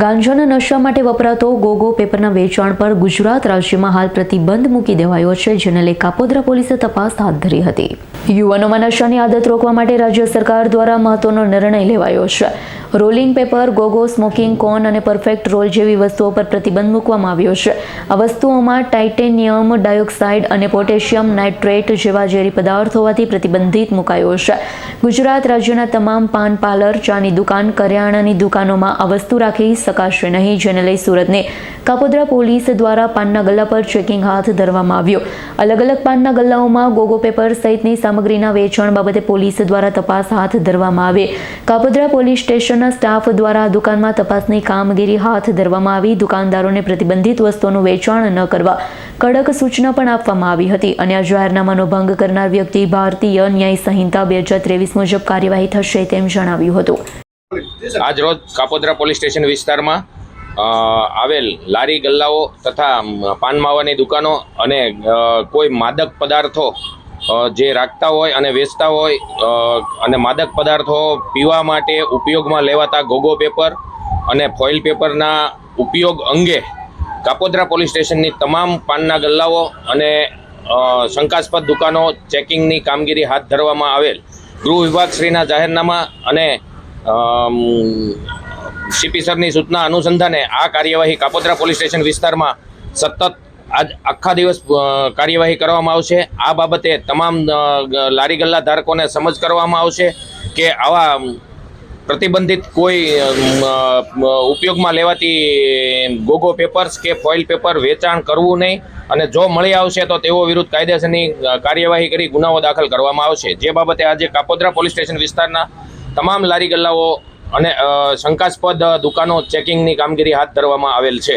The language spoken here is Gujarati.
ગાંજાના નશા માટે વપરાતો ગોગો પેપરના વેચાણ પર ગુજરાત રાજ્યમાં હાલ પ્રતિબંધ મૂકી દેવાયો છે, જેને લઈ કાપોદ્રા પોલીસે તપાસ હાથ ધરી હતી. યુવાનોમાં નશાની આદત રોકવા માટે રાજ્ય સરકાર દ્વારા મહત્વનો નિર્ણય લેવાયો છે. Rolling paper gogo smoking cone અને પરફેક્ટ રોલ જેવી વસ્તુઓ પર પ્રતિબંધ મૂકવામાં આવ્યો છે. આ વસ્તુઓમાં ટાઇટેનિયમ ડાયોક્સાઇડ અને પોટેશિયમ નાઇટ્રેટ જેવા ઝેરી પદાર્થ હોવાથી પ્રતિબંધિત મુકાયો છે. ગુજરાત રાજ્યના તમામ પાન પાર્લર, ચાની દુકાન, કરિયાણાની દુકાનોમાં આ વસ્તુ રાખી શકાશે નહીં, જેને લઈ સુરતને કાપોદ્રા પોલીસ દ્વારા પાનના ગલ્લા પર ચેકિંગ હાથ ધરવામાં આવ્યો. અલગ અલગ પાનના ગલ્લાઓમાં ગોગો પેપર સહિતની સામગ્રીના વેચાણ બાબતે પોલીસ દ્વારા તપાસ હાથ ધરવામાં આવે. કાપોદ્રા પોલીસ સ્ટેશનના સ્ટાફ દ્વારા દુકાનમાં તપાસની કામગીરી હાથ ધરવામાં આવી. દુકાનદારોને પ્રતિબંધિત વસ્તુઓનું વેચાણ ન કરવા કડક સૂચના પણ આપવામાં આવી હતી અને આ જાહેરનામાનો ભંગ કરનાર વ્યક્તિ ભારતીય ન્યાય સંહિતા બે હજાર ત્રેવીસ મુજબ કાર્યવાહી થશે તેમ જણાવ્યું હતું. આજ રોજ કાપોદ્રા પોલીસ સ્ટેશન વિસ્તારમાં આવેલ લારી ગલ્લાઓ તથા પાન માવાની દુકાનો અને કોઈ માદક પદાર્થો જે રાખતા હોય અને વેચતા હોય અને માદક પદાર્થો પીવા માટે ઉપયોગમાં લેવાતા ગોગો પેપર અને ફોઇલ પેપરના ઉપયોગ અંગે કાપોદ્રા પોલીસ સ્ટેશનની તમામ પાનના ગલ્લાઓ અને શંકાસ્પદ દુકાનો ચેકિંગની કામગીરી હાથ ધરવામાં આવેલ. ગૃહ વિભાગશ્રીના જાહેરનામા અને સીપી સરની સૂચના અનુસંધાને આ કાર્યવાહી કાપોદ્રા પોલીસ સ્ટેશન વિસ્તારમાં સતત આજ આખા દિવસ કાર્યવાહી કરવામાં આવશે. આ બાબતે તમામ લારી ગલ્લા ધારકોને સમજ કરવામાં આવશે કે આવા પ્રતિબંધિત કોઈ ઉપયોગમાં લેવાતી ગોગો પેપર્સ કે ફોઇલ પેપર વેચાણ કરવું નહીં અને જો મળી આવશે તો તેઓ વિરુદ્ધ કાયદેસરની કાર્યવાહી કરી ગુનાઓ દાખલ કરવામાં આવશે. જે બાબતે આજે કાપોદ્રા પોલીસ સ્ટેશન વિસ્તારના તમામ લારી ગલ્લાઓ અને શંકાસ્પદ દુકાનો ચેકિંગની કામગીરી હાથ ધરવામાં આવેલ છે.